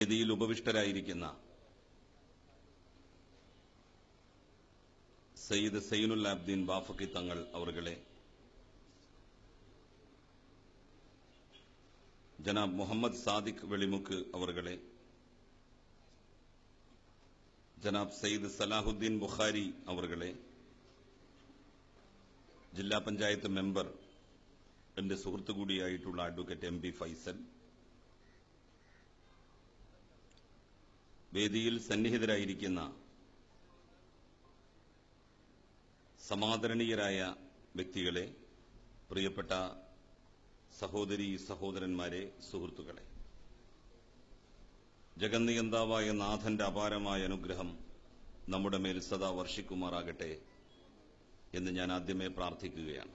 വേദിയിൽ ഉപവിഷ്ടരായിരിക്കുന്ന സയ്യിദ് സൈനുൽ അബ്ദീൻ ബാഫക്കി തങ്ങൾ അവർകളെ ജനാബ് മുഹമ്മദ് സാദിഖ് വെളിമുക്ക് അവർകളെ ജനാബ് സയ്യിദ് സലാഹുദ്ദീൻ ബുഖാരി അവർകളെ ജില്ലാ പഞ്ചായത്ത് മെമ്പർ എന്റെ സുഹൃത്തു കൂടിയായിട്ടുള്ള അഡ്വക്കേറ്റ് എം പി ഫൈസൽ വേദിയിൽ സന്നിഹിതരായിരിക്കുന്ന സമാദരണീയരായ വ്യക്തികളെ പ്രിയപ്പെട്ട സഹോദരി സഹോദരന്മാരെ സുഹൃത്തുക്കളെ ജഗന്നിയന്താവായ നാഥന്റെ അപാരമായ അനുഗ്രഹം നമ്മുടെ മേൽ സദാ വർഷിക്കുമാറാകട്ടെ എന്ന് ഞാൻ ആദ്യമേ പ്രാർത്ഥിക്കുകയാണ്.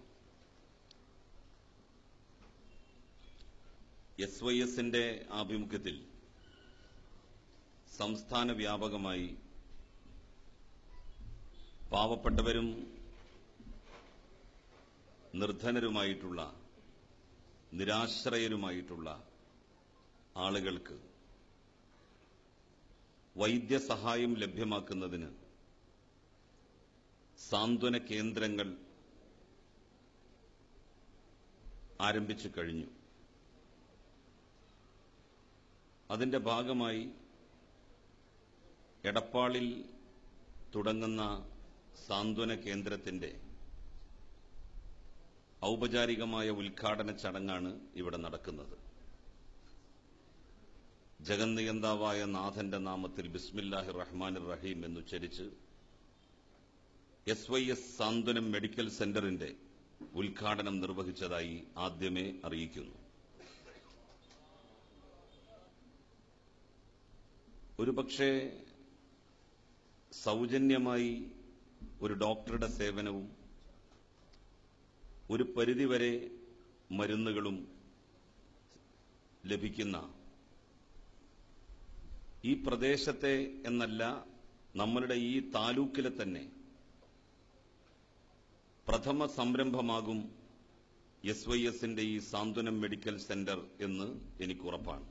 എസ് വൈ എസിന്റെ ആഭിമുഖ്യത്തിൽ സംസ്ഥാന വ്യാപകമായി പാവപ്പെട്ടവരും നിർധനരുമായിട്ടുള്ള നിരാശ്രയരുമായിട്ടുള്ള ആളുകൾക്ക് വൈദ്യസഹായം ലഭ്യമാക്കുന്നതിന് സാന്ത്വന കേന്ദ്രങ്ങൾ ആരംഭിച്ചു കഴിഞ്ഞു. അതിന്റെ ഭാഗമായി എടപ്പാളിൽ തുടങ്ങുന്ന സാന്ത്വന കേന്ദ്രത്തിന്റെ ഔപചാരികമായ ഉദ്ഘാടന ചടങ്ങാണ് ഇവിടെ നടക്കുന്നത്. ജഗന്നിയന്താവായ നാഥന്റെ നാമത്തിൽ ബിസ്മില്ലാഹി റഹ്മാൻ റഹീം എന്നുച്ചരിച്ച് S Y S Santhwanam medical സെന്ററിന്റെ ഉദ്ഘാടനം നിർവഹിച്ചതായി ആദ്യമേ അറിയിക്കുന്നു. ഒരുപക്ഷെ സൗജന്യമായി ഒരു ഡോക്ടറുടെ സേവനവും ഒരു പരിധിവരെ മരുന്നുകളും ലഭിക്കുന്ന ഈ പ്രദേശത്തെ എന്നല്ല നമ്മളുടെ ഈ താലൂക്കിലെ തന്നെ പ്രഥമ സംരംഭമാകും എസ് വൈ എസിന്റെ ഈ സാന്ത്വനം മെഡിക്കൽ സെന്റർ എന്ന് എനിക്ക് ഉറപ്പാണ്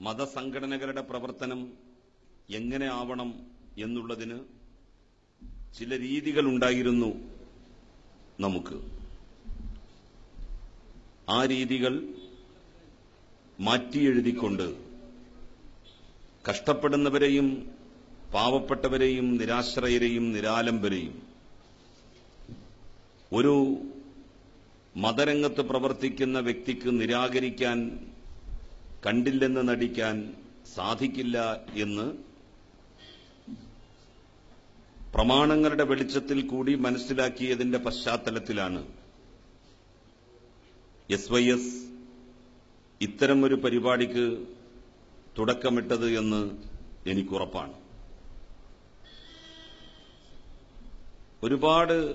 മതസംഘടനകളുടെ പ്രവർത്തനം എങ്ങനെ ആവണം എന്നുള്ളതിന് ചില രീതികൾ ഉണ്ടായിരുന്നു നമുക്ക്. ആ രീതികൾ മാറ്റിയെഴുതിക്കൊണ്ട് കഷ്ടപ്പെടുന്നവരെയും പാവപ്പെട്ടവരെയും നിരാശ്രയരെയും നിരാലംബരെയും ഒരു മതരംഗത്ത് പ്രവർത്തിക്കുന്ന വ്യക്തിക്ക് നിരാകരിക്കാൻ കണ്ടില്ലെന്ന് നടിക്കാൻ സാധിക്കില്ല എന്ന് പ്രമാണങ്ങളുടെ വെളിച്ചത്തിൽ കൂടി മനസ്സിലാക്കിയതിന്റെ പശ്ചാത്തലത്തിലാണ് എസ് വൈ എസ് ഇത്തരമൊരു പരിപാടിക്ക് തുടക്കമിട്ടത് എന്ന് എനിക്കുറപ്പാണ്. ഒരുപാട്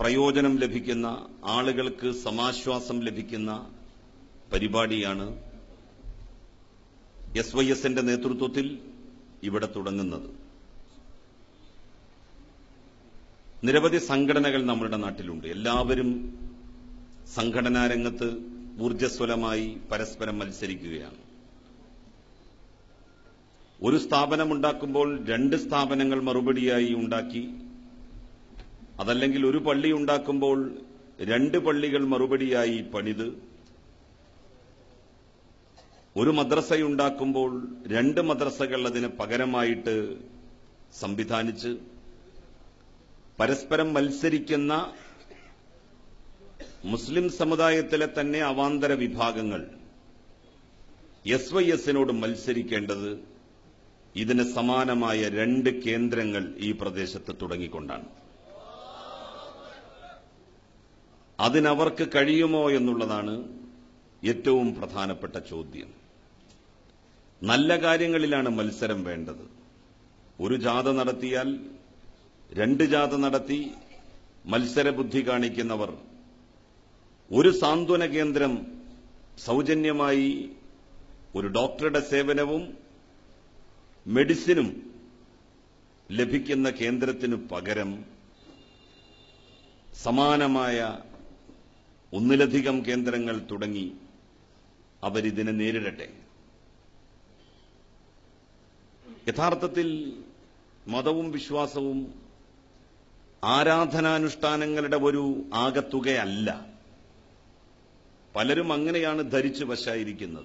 പ്രയോജനം ലഭിക്കുന്ന ആളുകൾക്ക് സമാശ്വാസം ലഭിക്കുന്ന പരിപാടിയാണ് എസ് വൈ എസിന്റെ നേതൃത്വത്തിൽ ഇവിടെ തുടങ്ങുന്നത്. നിരവധി സംഘടനകൾ നമ്മുടെ നാട്ടിലുണ്ട്. എല്ലാവരും സംഘടനാ രംഗത്ത് ഊർജസ്വലമായി പരസ്പരം മത്സരിക്കുകയാണ്. ഒരു സ്ഥാപനമുണ്ടാക്കുമ്പോൾ രണ്ട് സ്ഥാപനങ്ങൾ മറുപടിയായി ഉണ്ടാക്കി അതല്ലെങ്കിൽ ഒരു പള്ളി ഉണ്ടാക്കുമ്പോൾ രണ്ട് പള്ളികൾ മറുപടിയായി പണിത് ഒരു മദ്രസയുണ്ടാക്കുമ്പോൾ രണ്ട് മദ്രസകൾ അതിന് പകരമായിട്ട് സംവിധാനിച്ച് പരസ്പരം മത്സരിക്കുന്ന മുസ്ലിം സമുദായത്തിലെ തന്നെ അവാന്തര വിഭാഗങ്ങൾ എസ് വൈ എസിനോട് മത്സരിക്കേണ്ടത് ഇതിന് സമാനമായ രണ്ട് കേന്ദ്രങ്ങൾ ഈ പ്രദേശത്ത് തുടങ്ങിക്കൊണ്ടാണ്. അതിനവർക്ക് കഴിയുമോ എന്നുള്ളതാണ് ഏറ്റവും പ്രധാനപ്പെട്ട ചോദ്യം. നല്ല കാര്യങ്ങളിലാണ് മത്സരം വേണ്ടത്. ഒരു ജാഥ നടത്തിയാൽ രണ്ട് ജാത നടത്തി മത്സരബുദ്ധി കാണിക്കുന്നവർ. ഒരു സാന്ത്വന കേന്ദ്രം സൗജന്യമായി ഒരു ഡോക്ടറുടെ സേവനവും മെഡിസിനും ലഭിക്കുന്ന കേന്ദ്രത്തിനു പകരം സമാനമായ ഒന്നിലധികം കേന്ദ്രങ്ങൾ തുടങ്ങി അവരിതിനെ നേരിടട്ടെ. യഥാർത്ഥത്തിൽ മതവും വിശ്വാസവും ആരാധനാനുഷ്ഠാനങ്ങളുടെ ഒരു ആകത്തുകയല്ല. പലരും അങ്ങനെയാണ് ധരിച്ചു വശായിരിക്കുന്നത്.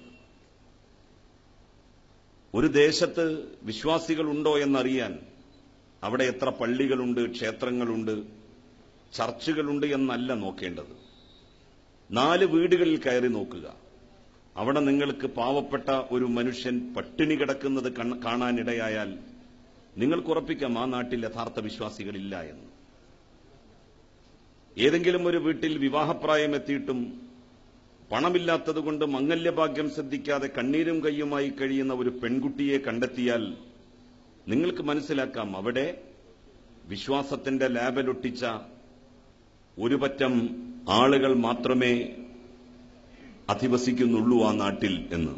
ഒരു ദേശത്ത് വിശ്വാസികളുണ്ടോ എന്നറിയാൻ അവിടെ എത്ര പള്ളികളുണ്ട് ക്ഷേത്രങ്ങളുണ്ട് ചർച്ചുകളുണ്ട് എന്നല്ല നോക്കേണ്ടത്. നാല് വീടുകളിൽ കയറി നോക്കുക. അവിടെ നിങ്ങൾക്ക് പാവപ്പെട്ട ഒരു മനുഷ്യൻ പട്ടിണി കിടക്കുന്നത് കാണാനിടയായാൽ നിങ്ങൾക്ക് ഉറപ്പിക്കാം ആ നാട്ടിൽ യഥാർത്ഥ വിശ്വാസികളില്ല എന്ന്. ഏതെങ്കിലും ഒരു വീട്ടിൽ വിവാഹപ്രായം എത്തിയിട്ടും പണമില്ലാത്തതുകൊണ്ട് മംഗല്യഭാഗ്യം ശ്രദ്ധിക്കാതെ കണ്ണീരും കയ്യുമായി കഴിയുന്ന ഒരു പെൺകുട്ടിയെ കണ്ടെത്തിയാൽ നിങ്ങൾക്ക് മനസ്സിലാക്കാം അവിടെ വിശ്വാസത്തിന്റെ ലാബലൊട്ടിച്ച ഒരു പറ്റം ആളുകൾ മാത്രമേ അധിവസിക്കുന്നുള്ളൂ ആ നാട്ടിൽ എന്ന്.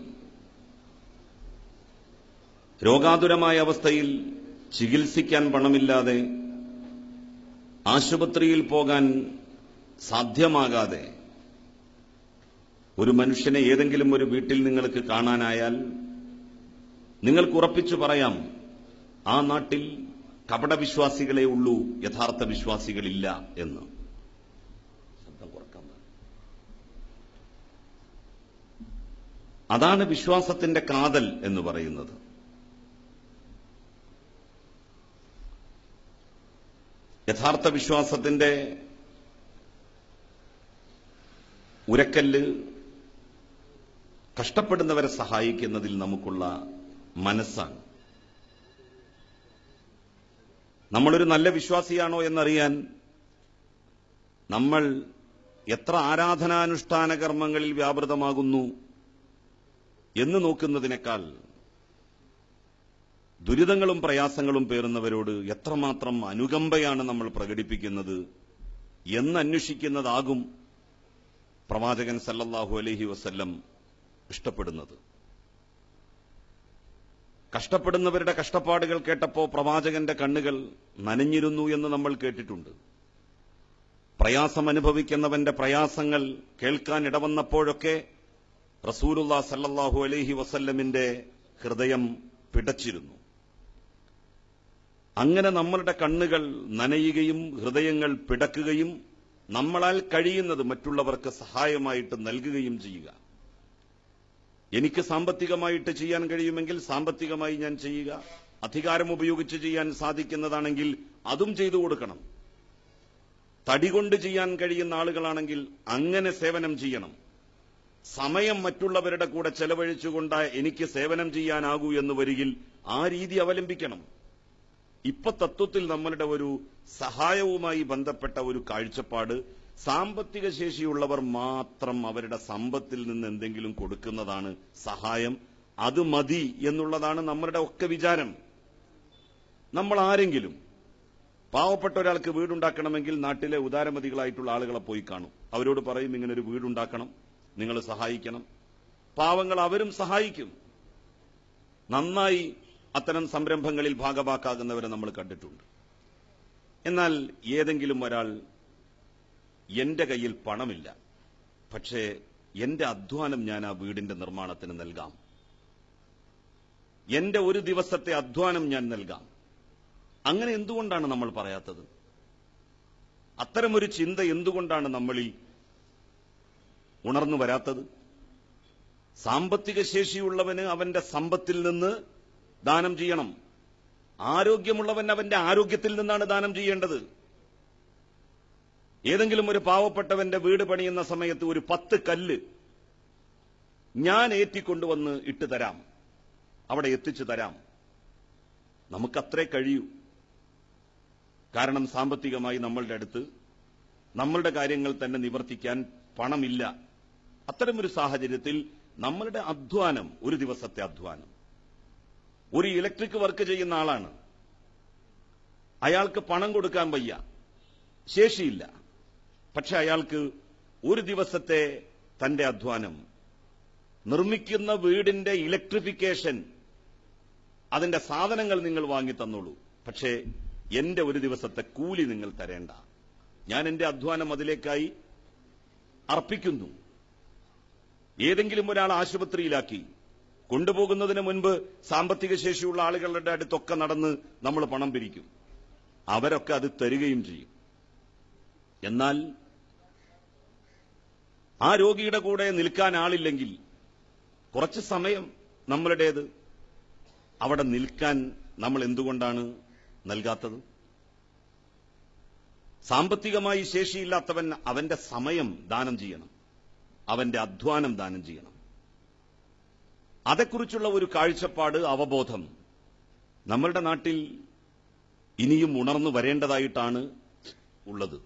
രോഗാതുരമായ അവസ്ഥയിൽ ചികിത്സിക്കാൻ പണമില്ലാതെ ആശുപത്രിയിൽ പോകാൻ സാധ്യമാകാതെ ഒരു മനുഷ്യനെ ഏതെങ്കിലും ഒരു വീട്ടിൽ നിങ്ങൾക്ക് കാണാനായാൽ നിങ്ങൾക്ക് ഉറപ്പിച്ചു പറയാം ആ നാട്ടിൽ കപടവിശ്വാസികളെ ഉള്ളൂ യഥാർത്ഥ വിശ്വാസികളില്ല എന്ന്. ശബ്ദം അതാണ് വിശ്വാസത്തിന്റെ കാതൽ എന്ന് പറയുന്നത്. യഥാർത്ഥ വിശ്വാസത്തിന്റെ ഉരക്കല്ല് കഷ്ടപ്പെടുന്നവരെ സഹായിക്കുന്നതിൽ നമുക്കുള്ള മനസ്സാണ്. നമ്മളൊരു നല്ല വിശ്വാസിയാണോ എന്നറിയാൻ നമ്മൾ എത്ര ആരാധനാനുഷ്ഠാന കർമ്മങ്ങളിൽ വ്യാപൃതമാകുന്നു എന്ന് നോക്കുന്നതിനേക്കാൾ ദുരിതങ്ങളും പ്രയാസങ്ങളും പേറുന്നവരോട് എത്രമാത്രം അനുകമ്പയാണ് നമ്മൾ പ്രകടിപ്പിക്കുന്നത് എന്നന്വേഷിക്കുന്നതാകും പ്രവാചകൻ സല്ലല്ലാഹു അലഹി വസ്ല്ലം ഇഷ്ടപ്പെടുന്നത്. കഷ്ടപ്പെടുന്നവരുടെ കഷ്ടപ്പാടുകൾ കേട്ടപ്പോൾ പ്രവാചകന്റെ കണ്ണുകൾ നനഞ്ഞിരുന്നു എന്ന് നമ്മൾ കേട്ടിട്ടുണ്ട്. പ്രയാസം അനുഭവിക്കുന്നവന്റെ പ്രയാസങ്ങൾ കേൾക്കാൻ ഇടവന്നപ്പോഴൊക്കെ റസൂലുല്ലാ സല്ലല്ലാഹു അലഹി വസല്ലമിന്റെ ഹൃദയം പിടച്ചിരുന്നു. അങ്ങനെ നമ്മളുടെ കണ്ണുകൾ നനയുകയും ഹൃദയങ്ങൾ പിടക്കുകയും നമ്മളാൽ കഴിയുന്നത് മറ്റുള്ളവർക്ക് സഹായമായിട്ട് നൽകുകയും ചെയ്യുക. എനിക്ക് സാമ്പത്തികമായിട്ട് ചെയ്യാൻ കഴിയുമെങ്കിൽ സാമ്പത്തികമായി ഞാൻ ചെയ്യുക. അധികാരം ഉപയോഗിച്ച് ചെയ്യാൻ സാധിക്കുന്നതാണെങ്കിൽ അതും ചെയ്തു കൊടുക്കണം. തടി കൊണ്ട് ചെയ്യാൻ കഴിയുന്ന ആളുകളാണെങ്കിൽ അങ്ങനെ സേവനം ചെയ്യണം. സമയം മറ്റുള്ളവരുടെ കൂടെ ചെലവഴിച്ചുകൊണ്ട് എനിക്ക് സേവനം ചെയ്യാനാകൂ എന്ന് വരികിൽ ആ രീതി അവലംബിക്കണം. ഇപ്പൊ തത്വത്തിൽ നമ്മളുടെ ഒരു സഹായവുമായി ബന്ധപ്പെട്ട ഒരു കാഴ്ചപ്പാട് സാമ്പത്തിക ശേഷിയുള്ളവർ മാത്രം അവരുടെ സമ്പത്തിൽ നിന്ന് എന്തെങ്കിലും കൊടുക്കുന്നതാണ് സഹായം. അത് മതി എന്നുള്ളതാണ് നമ്മളുടെ ഒക്കെ വിചാരം. നമ്മൾ ആരെങ്കിലും പാവപ്പെട്ട ഒരാൾക്ക് വീടുണ്ടാക്കണമെങ്കിൽ നാട്ടിലെ ഉദാരമതികളായിട്ടുള്ള ആളുകളെ പോയി കാണും. അവരോട് പറയും ഇങ്ങനെ ഒരു വീടുണ്ടാക്കണം നിങ്ങൾ സഹായിക്കണം. പാവങ്ങൾ അവരും സഹായിക്കും. നന്നായി അത്തരം സംരംഭങ്ങളിൽ ഭാഗവാക്കാകുന്നവരെ നമ്മൾ കണ്ടിട്ടുണ്ട്. എന്നാൽ ഏതെങ്കിലും ഒരാൾ എന്റെ കയ്യിൽ പണമില്ല പക്ഷേ എന്റെ അധ്വാനം ഞാൻ ആ വീടിന്റെ നിർമ്മാണത്തിന് നൽകാം. എന്റെ ഒരു ദിവസത്തെ അധ്വാനം ഞാൻ നൽകാം. അങ്ങനെ എന്തുകൊണ്ടാണ് നമ്മൾ പറയാത്തത്? അത്തരമൊരു ചിന്ത എന്തുകൊണ്ടാണ് നമ്മളിൽ ഉണർന്നു വരാത്തത്? സാമ്പത്തിക ശേഷിയുള്ളവന് അവന്റെ സമ്പത്തിൽ നിന്ന് ദാനം ചെയ്യണം. ആരോഗ്യമുള്ളവൻ അവന്റെ ആരോഗ്യത്തിൽ നിന്നാണ് ദാനം ചെയ്യേണ്ടത്. ഏതെങ്കിലും ഒരു പാവപ്പെട്ടവന്റെ വീട് പണിയുന്ന സമയത്ത് ഒരു പത്ത് കല്ല് ഞാൻ ഏറ്റിക്കൊണ്ടുവന്ന് ഇട്ട് തരാം. അവിടെ എത്തിച്ചു തരാം. നമുക്കത്രേ കഴിയൂ. കാരണം സാമ്പത്തികമായി നമ്മളുടെ അടുത്ത് നമ്മളുടെ കാര്യങ്ങൾ തന്നെ നിവർത്തിക്കാൻ പണമില്ല. അത്തരമൊരു സാഹചര്യത്തിൽ നമ്മളുടെ അധ്വാനം ഒരു ദിവസത്തെ അധ്വാനം. ഒരു ഇലക്ട്രിക് വർക്ക് ചെയ്യുന്ന ആളാണ്. അയാൾക്ക് പണം കൊടുക്കാൻ വയ്യ. ശേഷിയില്ല. പക്ഷെ അയാൾക്ക് ഒരു ദിവസത്തെ തന്റെ അധ്വാനം നിർമ്മിക്കുന്ന വീടിന്റെ ഇലക്ട്രിഫിക്കേഷൻ അതിന്റെ സാധനങ്ങൾ നിങ്ങൾ വാങ്ങി തന്നോളൂ. പക്ഷേ എന്റെ ഒരു ദിവസത്തെ കൂലി നിങ്ങൾ തരേണ്ട. ഞാൻ എന്റെ അധ്വാനം അതിലേക്കായി അർപ്പിക്കുന്നു. ഏതെങ്കിലും ഒരാൾ ആശുപത്രിയിലാക്കി കൊണ്ടുപോകുന്നതിന് മുൻപ് സാമ്പത്തിക ശേഷിയുള്ള ആളുകളുടെ അടുത്തൊക്കെ നടന്ന് നമ്മൾ പണം പിരിക്കും. അവരൊക്കെ അത് തരികയും ചെയ്യും. എന്നാൽ ആ രോഗിയുടെ കൂടെ നിൽക്കാൻ ആളില്ലെങ്കിൽ കുറച്ച് സമയം നമ്മളുടേത് അവിടെ നിൽക്കാൻ നമ്മൾ എന്തുകൊണ്ടാണ് നൽകാത്തത്? സാമ്പത്തികമായി ശേഷിയില്ലാത്തവൻ അവന്റെ സമയം ദാനം ചെയ്യണം. അവന്റെ അധ്വാനം ദാനം ചെയ്യണം. അതേക്കുറിച്ചുള്ള ഒരു കാഴ്ചപ്പാട് അവബോധം നമ്മളുടെ നാട്ടിൽ ഇനിയും ഉണർന്നു വരേണ്ടതായിട്ടാണ് ഉള്ളത്.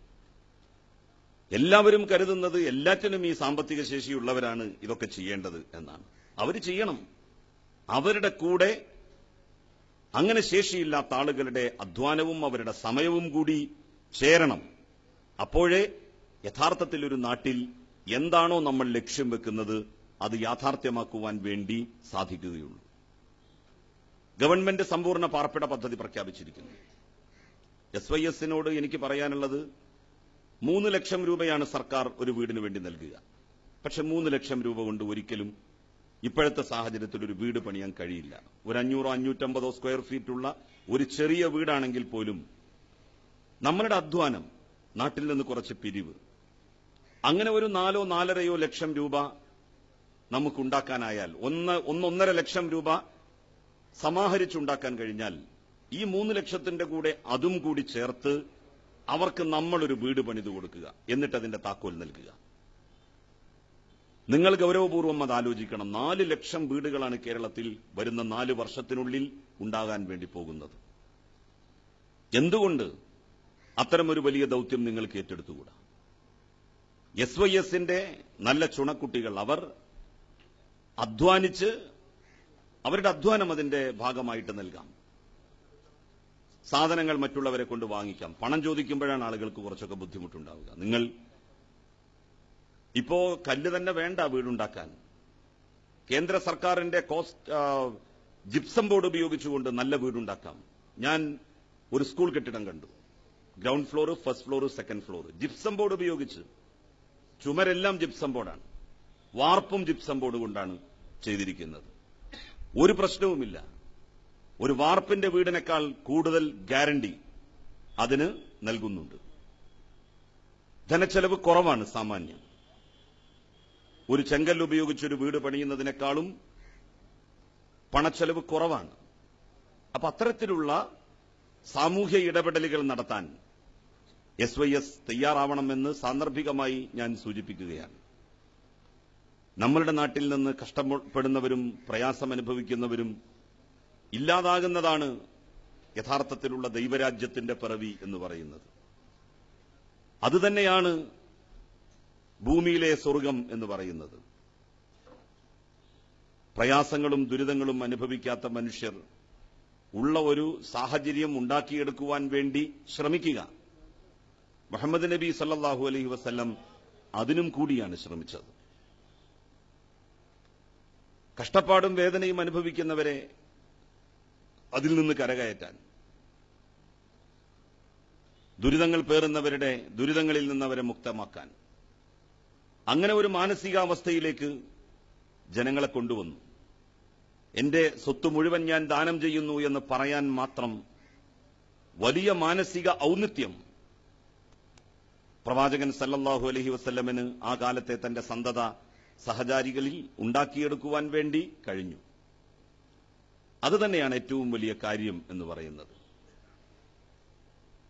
എല്ലാവരും കരുതുന്നത് എല്ലാറ്റിനും ഈ സാമ്പത്തിക ശേഷിയുള്ളവരാണ് ഇതൊക്കെ ചെയ്യേണ്ടത് എന്നാണ്. അവർ ചെയ്യണം. അവരുടെ കൂടെ അങ്ങനെ ശേഷിയില്ലാത്ത ആളുകളുടെ അധ്വാനവും അവരുടെ സമയവും കൂടി ചേരണം. അപ്പോഴേ യഥാർത്ഥത്തിൽ ഒരു നാട്ടിൽ എന്താണോ നമ്മൾ ലക്ഷ്യം വെക്കുന്നത് അത് യാഥാർത്ഥ്യമാക്കുവാൻ വേണ്ടി സാധിക്കുകയുള്ളൂ. ഗവൺമെന്റ് സമ്പൂർണ പാർപ്പിട പദ്ധതി പ്രഖ്യാപിച്ചിരിക്കുന്നു. എസ് വൈ എസിനോട് എനിക്ക് പറയാനുള്ളത് മൂന്ന് ലക്ഷം രൂപയാണ് സർക്കാർ ഒരു വീടിന് വേണ്ടി നൽകുക. പക്ഷെ മൂന്ന് ലക്ഷം രൂപ കൊണ്ട് ഒരിക്കലും ഇപ്പോഴത്തെ സാഹചര്യത്തിൽ ഒരു വീട് പണിയാൻ കഴിയില്ല. ഒരു അഞ്ഞൂറോ അഞ്ഞൂറ്റമ്പതോ സ്ക്വയർ ഫീറ്റുള്ള ഒരു ചെറിയ വീടാണെങ്കിൽ പോലും നമ്മളുടെ അധ്വാനം നാട്ടിൽ നിന്ന് കുറച്ച് പിരിവ്. അങ്ങനെ ഒരു നാലോ നാലരയോ ലക്ഷം രൂപ നമുക്കുണ്ടാക്കാനായാൽ ഒന്ന് ഒന്നൊന്നര ലക്ഷം രൂപ സമാഹരിച്ചുണ്ടാക്കാൻ കഴിഞ്ഞാൽ ഈ മൂന്ന് ലക്ഷത്തിന്റെ കൂടെ അതും കൂടി ചേർത്ത് അവർക്ക് നമ്മളൊരു വീട് പണിതു കൊടുക്കുക എന്നിട്ട് അതിന്റെ താക്കോൽ നൽകുക. നിങ്ങൾ ഗൗരവപൂർവം അത് ആലോചിക്കണം. നാല് ലക്ഷം വീടുകളാണ് കേരളത്തിൽ വരുന്ന നാല് വർഷത്തിനുള്ളിൽ ഉണ്ടാകാൻ വേണ്ടി പോകുന്നത്. എന്തുകൊണ്ട് അത്തരമൊരു വലിയ ദൗത്യം നിങ്ങൾക്ക് ഏറ്റെടുത്തുകൂടാ? എസ് വൈ എസിന്റെ നല്ല ചുണക്കുട്ടികൾ അവർ അധ്വാനിച്ച് അവരുടെ അധ്വാനം അതിന്റെ ഭാഗമായിട്ട് നൽകാം. സാധനങ്ങൾ മറ്റുള്ളവരെ കൊണ്ട് വാങ്ങിക്കാം. പണം ചോദിക്കുമ്പോഴാണ് ആളുകൾക്ക് കുറച്ചൊക്കെ ബുദ്ധിമുട്ടുണ്ടാവുക. നിങ്ങൾ ഇപ്പോ കല്ല് തന്നെ വേണ്ട വീടുണ്ടാക്കാൻ. കേന്ദ്ര സർക്കാരിന്റെ കോസ്റ്റ് ജിപ്സം ബോർഡ് ഉപയോഗിച്ചുകൊണ്ട് നല്ല വീടുണ്ടാക്കാം. ഞാൻ ഒരു സ്കൂൾ കെട്ടിടം കണ്ടു. Ground floor first floor second floor gypsum board ഉപയോഗിച്ച് ചുമരെല്ലാം ജിപ്സം ബോർഡാണ്. വാർപ്പും ജിപ്സം ബോർഡ് കൊണ്ടാണ് ചെയ്തിരിക്കുന്നത്. ഒരു പ്രശ്നവുമില്ല. ഒരു വാർപ്പിന്റെ വീടിനേക്കാൾ കൂടുതൽ ഗ്യാരണ്ടി അതിന് നൽകുന്നുണ്ട്. ധനച്ചെലവ് കുറവാണ് സാമാന്യം. ഒരു ചെങ്കൽ ഉപയോഗിച്ച് ഒരു വീട് പണിയുന്നതിനേക്കാളും പണച്ചെലവ് കുറവാണ്. അപ്പൊ അത്തരത്തിലുള്ള സാമൂഹ്യ ഇടപെടലുകൾ നടത്താൻ എസ് വൈ എസ് തയ്യാറാവണമെന്ന് സാന്ദർഭികമായി ഞാൻ സൂചിപ്പിക്കുകയാണ്. നമ്മളുടെ നാട്ടിൽ നിന്ന് കഷ്ടപ്പെടുന്നവരും പ്രയാസം അനുഭവിക്കുന്നവരും ഇല്ലാതാകുന്നതാണ് യഥാർത്ഥത്തിലുള്ള ദൈവരാജ്യത്തിന്റെ പിറവി എന്ന് പറയുന്നത്. അതുതന്നെയാണ് ഭൂമിയിലെ സ്വർഗം എന്ന് പറയുന്നത്. പ്രയാസങ്ങളും ദുരിതങ്ങളും അനുഭവിക്കാത്ത മനുഷ്യർ ഉള്ള ഒരു സാഹചര്യം ഉണ്ടാക്കിയെടുക്കുവാൻ വേണ്ടി ശ്രമിക്കുക. മുഹമ്മദ് നബി സല്ലാഹു അലൈഹി വസ്ല്ലം അതിനും കൂടിയാണ് ശ്രമിച്ചത്. കഷ്ടപ്പാടും വേദനയും അനുഭവിക്കുന്നവരെ അതിൽ നിന്ന് കരകയറ്റാൻ. ദുരിതങ്ങൾ പേറുന്നവരുടെ ദുരിതങ്ങളിൽ നിന്ന് അവരെ മുക്തമാക്കാൻ. അങ്ങനെ ഒരു മാനസികാവസ്ഥയിലേക്ക് ജനങ്ങളെ കൊണ്ടുവന്നു. എന്റെ സ്വത്ത് മുഴുവൻ ഞാൻ ദാനം ചെയ്യുന്നു എന്ന് പറയാൻ മാത്രം വലിയ മാനസിക ഔന്നിത്യം പ്രവാചകൻ സല്ലല്ലാഹു അലഹി വസ്ല്ലമിന് ആ കാലത്തെ തന്റെ സന്തത സഹചാരികളിൽ ഉണ്ടാക്കിയെടുക്കുവാൻ വേണ്ടി കഴിഞ്ഞു. അതുതന്നെയാണ് ഏറ്റവും വലിയ കാര്യം എന്ന് പറയുന്നത്.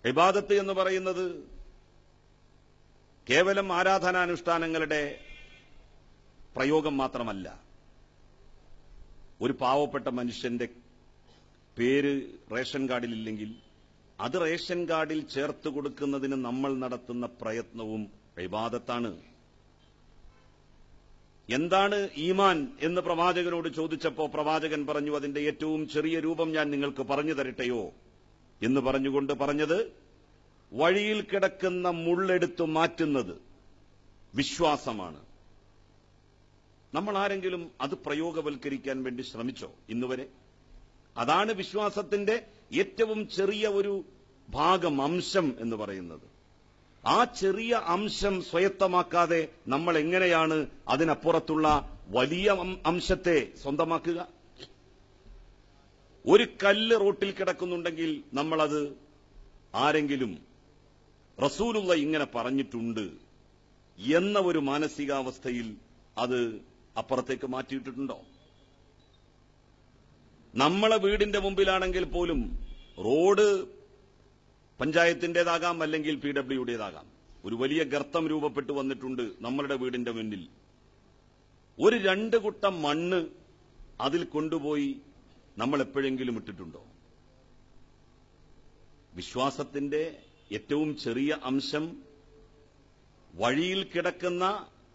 ഇബാദത്ത് എന്ന് പറയുന്നത് കേവലം ആരാധനാനുഷ്ഠാനങ്ങളുടെ പ്രയോഗം മാത്രമല്ല. ഒരു പാവപ്പെട്ട മനുഷ്യന്റെ പേര് റേഷൻ കാർഡിലില്ലെങ്കിൽ അത് റേഷൻ കാർഡിൽ ചേർത്ത് കൊടുക്കുന്നതിന് നമ്മൾ നടത്തുന്ന പ്രയത്നവും ഇബാദത്താണ്. എന്താണ് ഈമാൻ എന്ന് പ്രവാചകനോട് ചോദിച്ചപ്പോ പ്രവാചകൻ പറഞ്ഞു അതിന്റെ ഏറ്റവും ചെറിയ രൂപം ഞാൻ നിങ്ങൾക്ക് പറഞ്ഞു തരട്ടെയോ? എന്ന് പറഞ്ഞുകൊണ്ട് പറഞ്ഞത് വഴിയിൽ കിടക്കുന്ന മുള്ളെടുത്തു മാറ്റുന്നത് വിശ്വാസമാണ്. നമ്മൾ ആരെങ്കിലും അത് പ്രയോഗവൽക്കരിക്കാൻ വേണ്ടി ശ്രമിച്ചോ ഇന്നുവരെ? അതാണ് വിശ്വാസത്തിന്റെ ഏറ്റവും ചെറിയ ഒരു ഭാഗം അംശം എന്ന് പറയുന്നത്. ആ ചെറിയ അംശം സ്വയത്തമാക്കാതെ നമ്മൾ എങ്ങനെയാണ് അതിനപ്പുറത്തുള്ള വലിയ അംശത്തെ സ്വന്തമാക്കുക? ഒരു കല്ല് റോട്ടിൽ കിടക്കുന്നുണ്ടെങ്കിൽ നമ്മളത് ആരെങ്കിലും റസൂലുള്ള ഇങ്ങനെ പറഞ്ഞിട്ടുണ്ട് എന്ന ഒരു മാനസികാവസ്ഥയിൽ അത് അപ്പുറത്തേക്ക് മാറ്റിയിട്ടിട്ടുണ്ടോ? നമ്മളെ വീടിന്റെ മുമ്പിലാണെങ്കിൽ പോലും റോഡ് പഞ്ചായത്തിന്റേതാകാം അല്ലെങ്കിൽ പി ഡബ്ല്യുടേതാകാം ഒരു വലിയ ഗർത്തം രൂപപ്പെട്ടു വന്നിട്ടുണ്ട് നമ്മളുടെ വീടിന്റെ മുന്നിൽ. ഒരു രണ്ട് കുട്ടം മണ്ണ് അതിൽ കൊണ്ടുപോയി നമ്മൾ എപ്പോഴെങ്കിലും ഇട്ടിട്ടുണ്ടോ? വിശ്വാസത്തിന്റെ ഏറ്റവും ചെറിയ അംശം വഴിയിൽ കിടക്കുന്ന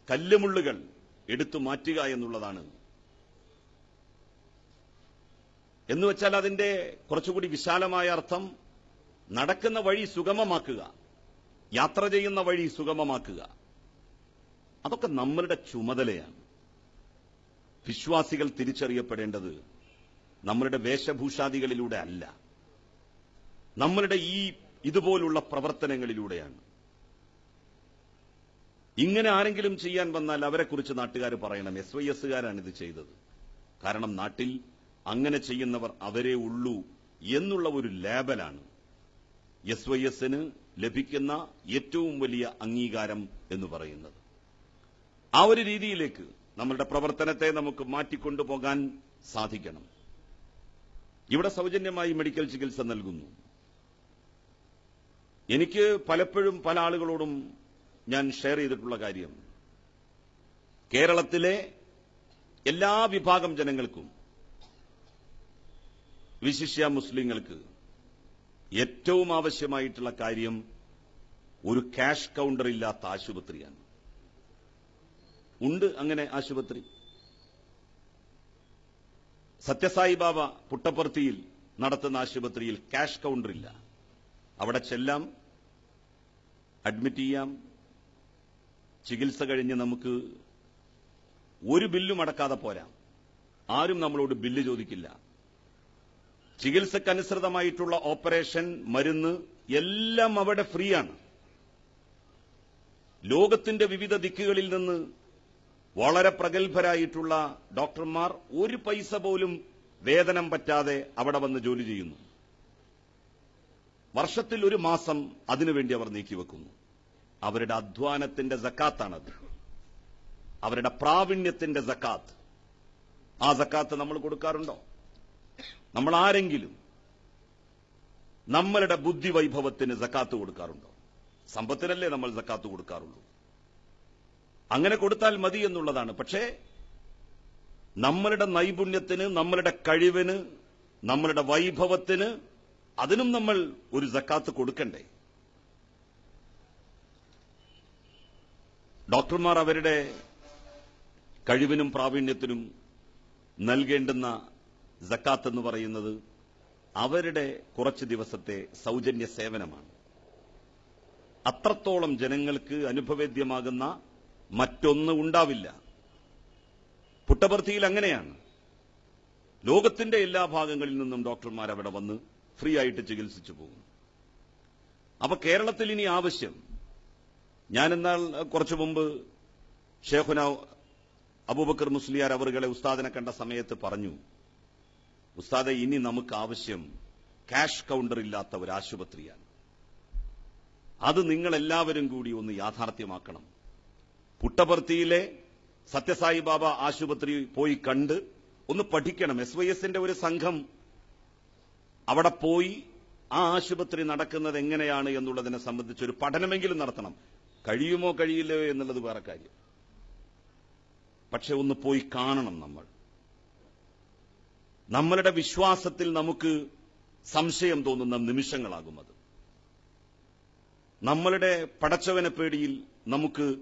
കല്ലുമുള്ളുകൾ എടുത്തു മാറ്റുക എന്നുള്ളതാണ്. എന്ന് വെച്ചാൽ അതിന്റെ കുറച്ചുകൂടി വിശാലമായ അർത്ഥം നടക്കുന്ന വഴി സുഗമമാക്കുക. യാത്ര ചെയ്യുന്ന വഴി സുഗമമാക്കുക. അതൊക്കെ നമ്മളുടെ ചുമതലയാണ്. വിശ്വാസികൾ തിരിച്ചറിയപ്പെടേണ്ടത് നമ്മളുടെ വേഷഭൂഷാദികളിലൂടെ അല്ല. നമ്മളുടെ ഈ ഇതുപോലുള്ള പ്രവർത്തനങ്ങളിലൂടെയാണ്. ഇങ്ങനെ ആരെങ്കിലും ചെയ്യാൻ വന്നാൽ അവരെക്കുറിച്ച് നാട്ടുകാർ പറയണം. എസ് വൈ എസുകാരാണ് ഇത് ചെയ്തത്. കാരണം നാട്ടിൽ അങ്ങനെ ചെയ്യുന്നവർ അവരേ ഉള്ളൂ എന്നുള്ള ഒരു ലേബലാണ് എസ് വൈ എസിന് ലഭിക്കുന്ന ഏറ്റവും വലിയ അംഗീകാരം എന്ന് പറയുന്നത്. ആ ഒരു രീതിയിലേക്ക് നമ്മളുടെ പ്രവർത്തനത്തെ നമുക്ക് മാറ്റിക്കൊണ്ടുപോകാൻ സാധിക്കണം. ഇവിടെ സൗജന്യമായി മെഡിക്കൽ ചികിത്സ നൽകുന്നു. എനിക്ക് പലപ്പോഴും പല ആളുകളോടും ഞാൻ ഷെയർ ചെയ്തിട്ടുള്ള കാര്യം കേരളത്തിലെ എല്ലാ വിഭാഗം ജനങ്ങൾക്കും വിശിഷ്യ മുസ്ലിങ്ങൾക്ക് ഏറ്റവും ആവശ്യമായിട്ടുള്ള കാര്യം ഒരു ക്യാഷ് കൗണ്ടർ ഇല്ലാത്ത ആശുപത്രിയാണ്. ഉണ്ട് അങ്ങനെ ആശുപത്രി. സത്യസായി ബാബ പുട്ടപ്പർത്തിയിൽ നടത്തുന്ന ആശുപത്രിയിൽ ക്യാഷ് കൗണ്ടർ ഇല്ല. അവിടെ ചെല്ലാം അഡ്മിറ്റ് ചെയ്യാം. ചികിത്സ കഴിഞ്ഞ് നമുക്ക് ഒരു ബില്ലും അടക്കാതെ പോരാം. ആരും നമ്മളോട് ബില്ല് ചോദിക്കില്ല. ചികിത്സക്കനുസൃതമായിട്ടുള്ള ഓപ്പറേഷൻ മരുന്ന് എല്ലാം അവിടെ ഫ്രീ ആണ് ലോകത്തിന്റെ വിവിധ ദിക്കുകളിൽ നിന്ന് വളരെ പ്രഗത്ഭരായിട്ടുള്ള ഡോക്ടർമാർ ഒരു പൈസ പോലും വേതനം പറ്റാതെ അവിടെ വന്ന് ജോലി ചെയ്യുന്നു. വർഷത്തിൽ ഒരു മാസം അതിനുവേണ്ടി അവർ നീക്കിവെക്കുന്നു അവരുടെ അധ്വാനത്തിന്റെ ജക്കാത്താണത് അവരുടെ പ്രാവീണ്യത്തിന്റെ ജക്കാത്ത് ആ ജക്കാത്ത് നമ്മൾ കൊടുക്കാറുണ്ടോ? നമ്മൾ ആരെങ്കിലും നമ്മളുടെ ബുദ്ധി വൈഭവത്തിന് ജക്കാത്ത് കൊടുക്കാറുണ്ടോ? സമ്പത്തിനല്ലേ നമ്മൾ ജക്കാത്ത് കൊടുക്കാറുള്ളൂ. അങ്ങനെ കൊടുത്താൽ മതി എന്നുള്ളതാണ്. പക്ഷേ നമ്മളുടെ നൈപുണ്യത്തിന് നമ്മളുടെ കഴിവിന് നമ്മളുടെ വൈഭവത്തിന് അതിനും നമ്മൾ ഒരു ജക്കാത്ത് കൊടുക്കണ്ടേ? ഡോക്ടർമാർ അവരുടെ കഴിവിനും പ്രാവീണ്യത്തിനും നൽകേണ്ടുന്ന ജക്കാത്ത് എന്ന് പറയുന്നത് അവരുടെ കുറച്ച് ദിവസത്തെ സൗജന്യ സേവനമാണ്. അത്രത്തോളം ജനങ്ങൾക്ക് അനുഭവേദ്യമാകുന്ന മറ്റൊന്ന് ഉണ്ടാവില്ല. പുട്ടപർത്തിയിൽ അങ്ങനെയാണ്. ലോകത്തിന്റെ എല്ലാ ഭാഗങ്ങളിൽ നിന്നും ഡോക്ടർമാർ അവിടെ വന്ന് ഫ്രീ ആയിട്ട് ചികിത്സിച്ചു പോകും അപ്പൊ കേരളത്തിൽ ഇനി ആവശ്യം. ഞാൻ എന്നാൽ കുറച്ചു മുമ്പ് ഷേഖുന അബൂബക്കർ മുസ്ലിയാർ അവറുകളെ ഉസ്താദിനെ കണ്ട സമയത്ത് പറഞ്ഞു ഉസ്താദെ ഇനി നമുക്ക് ആവശ്യം ക്യാഷ് കൗണ്ടർ ഇല്ലാത്ത ഒരു ആശുപത്രിയാണ്. അത് നിങ്ങൾ എല്ലാവരും കൂടി ഒന്ന് യാഥാർത്ഥ്യമാക്കണം. പുട്ടപർത്തിയിലെ സത്യസായി ബാബ ആശുപത്രി പോയി കണ്ട് ഒന്ന് പഠിക്കണം. എസ് വൈ എസിന്റെ ഒരു സംഘം അവിടെ പോയി ആ ആശുപത്രി നടക്കുന്നത് എങ്ങനെയാണ് എന്നുള്ളതിനെ സംബന്ധിച്ച് ഒരു പഠനമെങ്കിലും നടത്തണം. കഴിയുമോ കഴിയില്ലയോ എന്നുള്ളത് വേറെ കാര്യം. പക്ഷെ ഒന്ന് പോയി കാണണം നമ്മൾ. നമ്മളുടെ വിശ്വാസത്തിൽ നമുക്ക് സംശയം തോന്നുന്ന നിമിഷങ്ങളാകും അത് നമ്മളുടെ പടച്ചവനെ പേടിയിൽ നമുക്ക്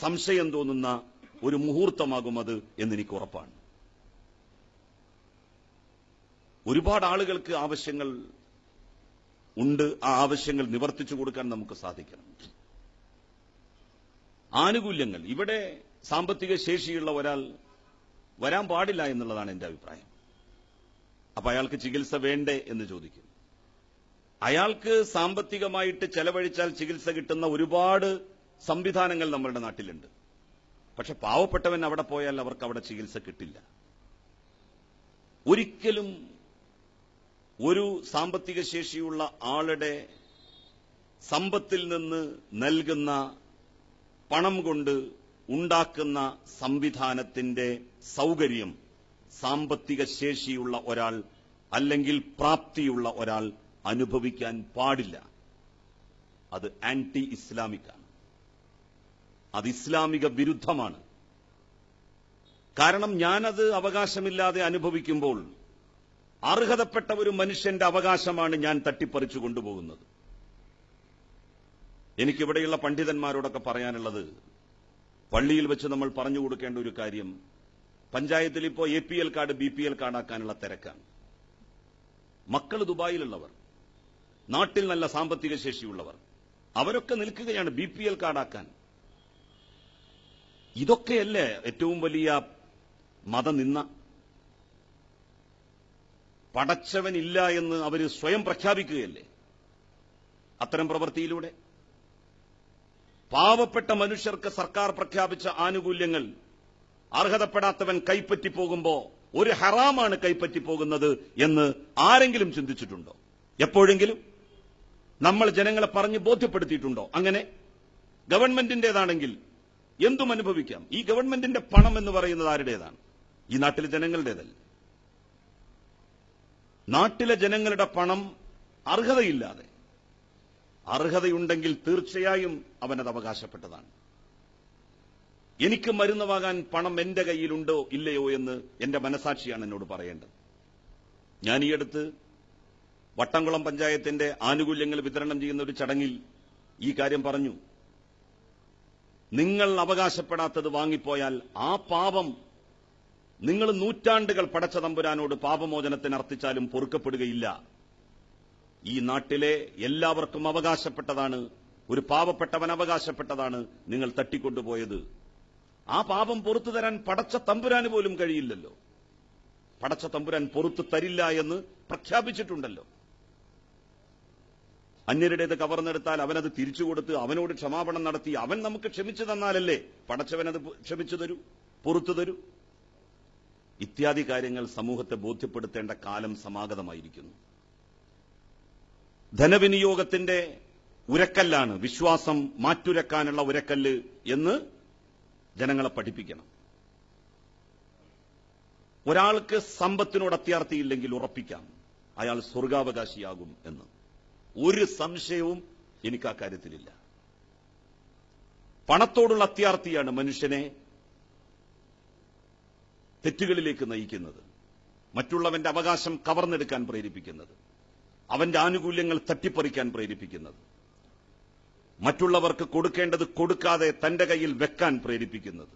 സംശയം തോന്നുന്ന ഒരു മുഹൂർത്തമാകും അത് എന്നെനിക്ക് ഉറപ്പാണ്. ഒരുപാട് ആളുകൾക്ക് ആവശ്യങ്ങൾ ഉണ്ട്. ആ ആവശ്യങ്ങൾ നിവർത്തിച്ചു കൊടുക്കാൻ നമുക്ക് സാധിക്കണം. ആനുകൂല്യങ്ങൾ. ഇവിടെ സാമ്പത്തിക ശേഷിയുള്ള ഒരാൾ വരാൻ പാടില്ല എന്നുള്ളതാണ് എന്റെ അഭിപ്രായം. അപ്പൊ അയാൾക്ക് ചികിത്സ വേണ്ടേ എന്ന് ചോദിക്കും. അയാൾക്ക് സാമ്പത്തികമായിട്ട് ചെലവഴിച്ചാൽ ചികിത്സ കിട്ടുന്ന ഒരുപാട് സംവിധാനങ്ങൾ നമ്മളുടെ നാട്ടിലുണ്ട്. പക്ഷെ പാവപ്പെട്ടവൻ അവിടെ പോയാൽ അവർക്ക് അവിടെ ചികിത്സ കിട്ടില്ല. ഒരിക്കലും ഒരു സാമ്പത്തിക ശേഷിയുള്ള ആളുടെ സമ്പത്തിൽ നിന്ന് നൽകുന്ന പണം കൊണ്ട് ഉണ്ടാക്കുന്ന സംവിധാനത്തിന്റെ സൗകര്യം സാമ്പത്തിക ശേഷിയുള്ള ഒരാൾ അല്ലെങ്കിൽ പ്രാപ്തിയുള്ള ഒരാൾ അനുഭവിക്കാൻ പാടില്ല. അത് ആന്റി ഇസ്ലാമിക്കാണ് അത് ഇസ്ലാമിക വിരുദ്ധമാണ്. കാരണം ഞാനത് അവകാശമില്ലാതെ അനുഭവിക്കുമ്പോൾ അർഹതപ്പെട്ട ഒരു മനുഷ്യന്റെ അവകാശമാണ് ഞാൻ തട്ടിപ്പറിച്ചു കൊണ്ടുപോകുന്നത്. എനിക്കിവിടെയുള്ള പണ്ഡിതന്മാരോടൊക്കെ പറയാനുള്ളത് പള്ളിയിൽ വെച്ച് നമ്മൾ പറഞ്ഞു കൊടുക്കേണ്ട ഒരു കാര്യം പഞ്ചായത്തിൽ ഇപ്പോൾ A P L card B P L കാർഡാക്കാനുള്ള തിരക്കാണ്. മക്കൾ ദുബായിലുള്ളവർ നാട്ടിൽ നല്ല സാമ്പത്തിക ശേഷിയുള്ളവർ അവരൊക്കെ നിൽക്കുകയാണ് ബി പി എൽ കാർഡാക്കാൻ ഇതൊക്കെയല്ലേ ഏറ്റവും വലിയ മതനിന്ന പടച്ചവനില്ല എന്ന് അവർ സ്വയം പ്രഖ്യാപിക്കുകയല്ലേ? അത്തരം പ്രവൃത്തിയിലൂടെ? പാവപ്പെട്ട മനുഷ്യർക്ക് സർക്കാർ പ്രഖ്യാപിച്ച ആനുകൂല്യങ്ങൾ അർഹതപ്പെടാത്തവൻ കൈപ്പറ്റി പോകുമ്പോ ഒരു ഹറാമാണ് കൈപ്പറ്റി പോകുന്നത് എന്ന് ആരെങ്കിലും ചിന്തിച്ചിട്ടുണ്ടോ? എപ്പോഴെങ്കിലും? നമ്മൾ ജനങ്ങളെ പറഞ്ഞ് ബോധ്യപ്പെടുത്തിയിട്ടുണ്ടോ? അങ്ങനെ? ഗവൺമെന്റിന്റേതാണെങ്കിൽ എന്തും അനുഭവിക്കാം. ഈ ഗവൺമെന്റിന്റെ പണം എന്ന് പറയുന്നത് ആരുടേതാണ്? ഈ നാട്ടിലെ ജനങ്ങളുടേതല്ല. നാട്ടിലെ ജനങ്ങളുടെ പണം അർഹതയില്ലാതെ. അർഹതയുണ്ടെങ്കിൽ തീർച്ചയായും അവനത് അവകാശപ്പെട്ടതാണ്. എനിക്ക് മരുന്ന് വാങ്ങാൻ പണം എന്റെ കയ്യിലുണ്ടോ ഇല്ലയോ എന്ന് എന്റെ മനസാക്ഷിയാണ് എന്നോട് പറയേണ്ടത്. ഞാൻ ഈ അടുത്ത് വട്ടംകുളം പഞ്ചായത്തിന്റെ ആനുകൂല്യങ്ങൾ വിതരണം ചെയ്യുന്ന ഒരു ചടങ്ങിൽ ഈ കാര്യം പറഞ്ഞു. നിങ്ങൾ അവകാശപ്പെടാത്തത് വാങ്ങിപ്പോയാൽ ആ പാപം നിങ്ങൾ നൂറ്റാണ്ടുകൾ പടച്ച തമ്പുരാനോട് പാപമോചനത്തിന് അർത്ഥിച്ചാലും പൊറുക്കപ്പെടുകയില്ല. ഈ നാട്ടിലെ എല്ലാവർക്കും അവകാശപ്പെട്ടതാണ് ഒരു പാവപ്പെട്ടവൻ അവകാശപ്പെട്ടതാണ് നിങ്ങൾ തട്ടിക്കൊണ്ടുപോയത്. ആ പാപം പുറത്തു തരാൻ പടച്ച തമ്പുരാന് പോലും കഴിയില്ലല്ലോ. പടച്ച തമ്പുരാൻ പുറത്തു തരില്ല എന്ന് പ്രഖ്യാപിച്ചിട്ടുണ്ടല്ലോ. അന്യരുടേത് കവർന്നെടുത്താൽ അവനത് തിരിച്ചു കൊടുത്ത് അവനോട് ക്ഷമാപണം നടത്തി അവൻ നമുക്ക് ക്ഷമിച്ചു തന്നാലല്ലേ പടച്ചവനത് ക്ഷമിച്ചു തരൂ പുറത്തു തരൂ? ഇത്യാദി കാര്യങ്ങൾ സമൂഹത്തെ ബോധ്യപ്പെടുത്തേണ്ട കാലം സമാഗതമായിരിക്കുന്നു. ധനവിനിയോഗത്തിന്റെ ഉരക്കല്ലാണ് വിശ്വാസം മാറ്റുരക്കാനുള്ള ഉരക്കല്ല് എന്ന് ജനങ്ങളെ പഠിപ്പിക്കണം. ഒരാൾക്ക് സമ്പത്തിനോട് അത്യാർത്ഥിയില്ലെങ്കിൽ ഉറപ്പിക്കാം. അയാൾ സ്വർഗാവകാശിയാകും എന്ന്. ഒരു സംശയവും എനിക്ക് ആ കാര്യത്തിലില്ല. പണത്തോടുള്ള അത്യാർത്ഥിയാണ് മനുഷ്യനെ തെറ്റുകളിലേക്ക് നയിക്കുന്നത്. മറ്റുള്ളവന്റെ അവകാശം കവർന്നെടുക്കാൻ പ്രേരിപ്പിക്കുന്നത്. അവന്റെ ആനുകൂല്യങ്ങൾ തട്ടിപ്പറിക്കാൻ പ്രേരിപ്പിക്കുന്നത്. മറ്റുള്ളവർക്ക് കൊടുക്കേണ്ടത് കൊടുക്കാതെ തന്റെ കയ്യിൽ വെക്കാൻ പ്രേരിപ്പിക്കുന്നത്.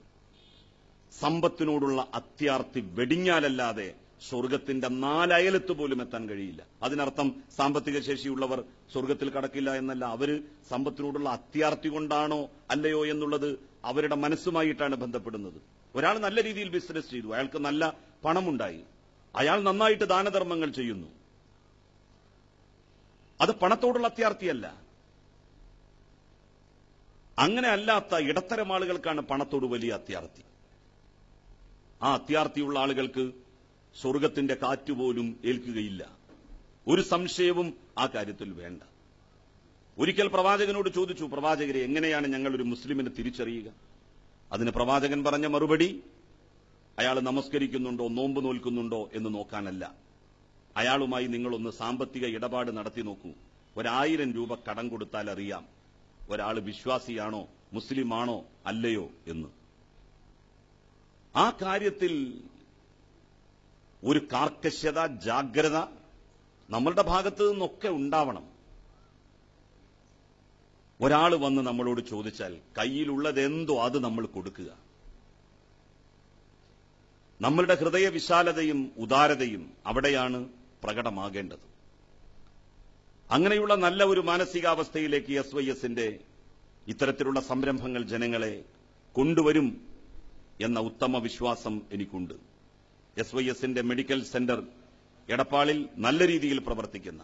സമ്പത്തിനോടുള്ള അത്യാർത്തി വെടിഞ്ഞാലല്ലാതെ സ്വർഗത്തിന്റെ നാലയലത്ത് പോലും എത്താൻ കഴിയില്ല. അതിനർത്ഥം സാമ്പത്തിക ശേഷിയുള്ളവർ സ്വർഗത്തിൽ കടക്കില്ല എന്നല്ല. അവർ സമ്പത്തിനോടുള്ള അത്യാർത്തി കൊണ്ടാണോ അല്ലയോ എന്നുള്ളത് അവരുടെ മനസ്സുമായിട്ടാണ് ബന്ധപ്പെടുന്നത്. ഒരാൾ നല്ല രീതിയിൽ ബിസിനസ് ചെയ്തു. അയാൾക്ക് നല്ല പണമുണ്ടായി. അയാൾ നന്നായിട്ട് ദാനധർമ്മങ്ങൾ ചെയ്യുന്നു. അത് പണത്തോടുള്ള അത്യാർത്ഥിയല്ല അങ്ങനെ അല്ലാത്ത ഇടത്തരം ആളുകൾക്കാണ് പണത്തോട് വലിയ അത്യാർത്ഥി ആ അത്യാർത്ഥിയുള്ള ആളുകൾക്ക് സ്വർഗത്തിന്റെ കാറ്റുപോലും ഏൽക്കുകയില്ല. ഒരു സംശയവും ആ കാര്യത്തിൽ വേണ്ട. ഒരിക്കൽ പ്രവാചകനോട് ചോദിച്ചു പ്രവാചകരെ എങ്ങനെയാണ് ഞങ്ങൾ ഒരു മുസ്ലിമിനെ തിരിച്ചറിയുക? അതിന് പ്രവാചകൻ പറഞ്ഞ മറുപടി അയാൾ നമസ്കരിക്കുന്നുണ്ടോ നോമ്പ് നോൽക്കുന്നുണ്ടോ എന്ന് നോക്കാനല്ല. അയാളുമായി നിങ്ങളൊന്ന് സാമ്പത്തിക ഇടപാട് നടത്തി നോക്കൂ. ഒരായിരം രൂപ കടം കൊടുത്താൽ അറിയാം. ഒരാൾ വിശ്വാസിയാണോ മുസ്ലിമാണോ അല്ലയോ എന്ന്. ആ കാര്യത്തിൽ ഒരു കാർക്കശ്യത ജാഗ്രത നമ്മളുടെ ഭാഗത്ത് നിന്നൊക്കെ ഉണ്ടാവണം. ഒരാൾ വന്ന് നമ്മളോട് ചോദിച്ചാൽ കയ്യിലുള്ളതെന്തോ അത് നമ്മൾ കൊടുക്കുക. നമ്മളുടെ ഹൃദയ വിശാലതയും ഉദാരതയും അവിടെയാണ് പ്രകടമാകേണ്ടത്. അങ്ങനെയുള്ള നല്ല ഒരു മാനസികാവസ്ഥയിലേക്ക് എസ് വൈ എസിന്റെ ഇത്തരത്തിലുള്ള സംരംഭങ്ങൾ ജനങ്ങളെ കൊണ്ടുവരും എന്ന ഉത്തമ വിശ്വാസം എനിക്കുണ്ട്. എസ് വൈ എസിന്റെ മെഡിക്കൽ സെന്റർ എടപ്പാളിൽ നല്ല രീതിയിൽ പ്രവർത്തിക്കുന്ന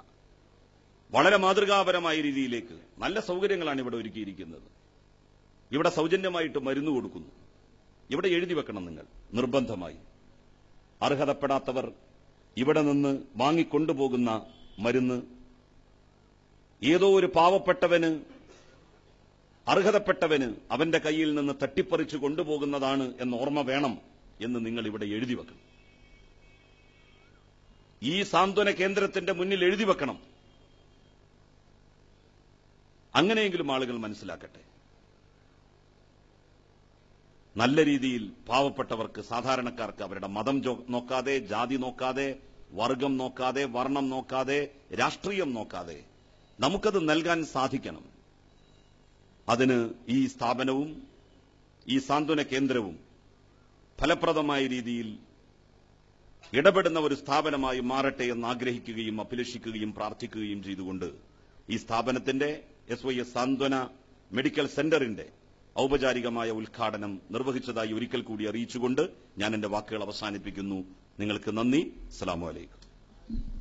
വളരെ മാതൃകാപരമായ രീതിയിലേക്ക് നല്ല സൗകര്യങ്ങളാണ് ഇവിടെ ഒരുക്കിയിരിക്കുന്നത്. ഇവിടെ സൗജന്യമായിട്ട് മരുന്ന് കൊടുക്കുന്നു. ഇവിടെ എഴുതി വെക്കണം നിങ്ങൾ നിർബന്ധമായി. അർഹതപ്പെടാത്തവർ ഇവിടെ നിന്ന് വാങ്ങിക്കൊണ്ടുപോകുന്ന മരുന്ന് ഏതോ ഒരു പാവപ്പെട്ടവന് അർഹതപ്പെട്ടവന് അവന്റെ കയ്യിൽ നിന്ന് തട്ടിപ്പറിച്ചു കൊണ്ടുപോകുന്നതാണ് എന്ന് ഓർമ്മ വേണം എന്ന് നിങ്ങൾ ഇവിടെ എഴുതി വെക്കണം. ഈ സാന്ത്വന കേന്ദ്രത്തിന്റെ മുന്നിൽ എഴുതി വെക്കണം. അങ്ങനെയെങ്കിലും ആളുകൾ മനസ്സിലാക്കട്ടെ. നല്ല രീതിയിൽ പാവപ്പെട്ടവർക്ക് സാധാരണക്കാർക്ക് അവരുടെ മതം നോക്കാതെ ജാതി നോക്കാതെ വർഗം നോക്കാതെ വർണം നോക്കാതെ രാഷ്ട്രീയം നോക്കാതെ നമുക്കത് നൽകാൻ സാധിക്കണം. അതിന് ഈ സ്ഥാപനവും ഈ സാന്ത്വന കേന്ദ്രവും ഫലപ്രദമായ രീതിയിൽ ഇടപെടുന്ന ഒരു സ്ഥാപനമായി മാറട്ടെ എന്ന് ആഗ്രഹിക്കുകയും അഭിലഷിക്കുകയും പ്രാർത്ഥിക്കുകയും ചെയ്തുകൊണ്ട് ഈ സ്ഥാപനത്തിന്റെ S Y S Santhwana medical സെന്ററിന്റെ ഔപചാരികമായ ഉദ്ഘാടനം നിർവഹിച്ചതായി ഒരിക്കൽ കൂടി അറിയിച്ചുകൊണ്ട് ഞാൻ എന്റെ വാക്കുകൾ അവസാനിപ്പിക്കുന്നു. നിങ്ങൾക്ക് നന്ദി. അസ്സാം അലൈക്കും.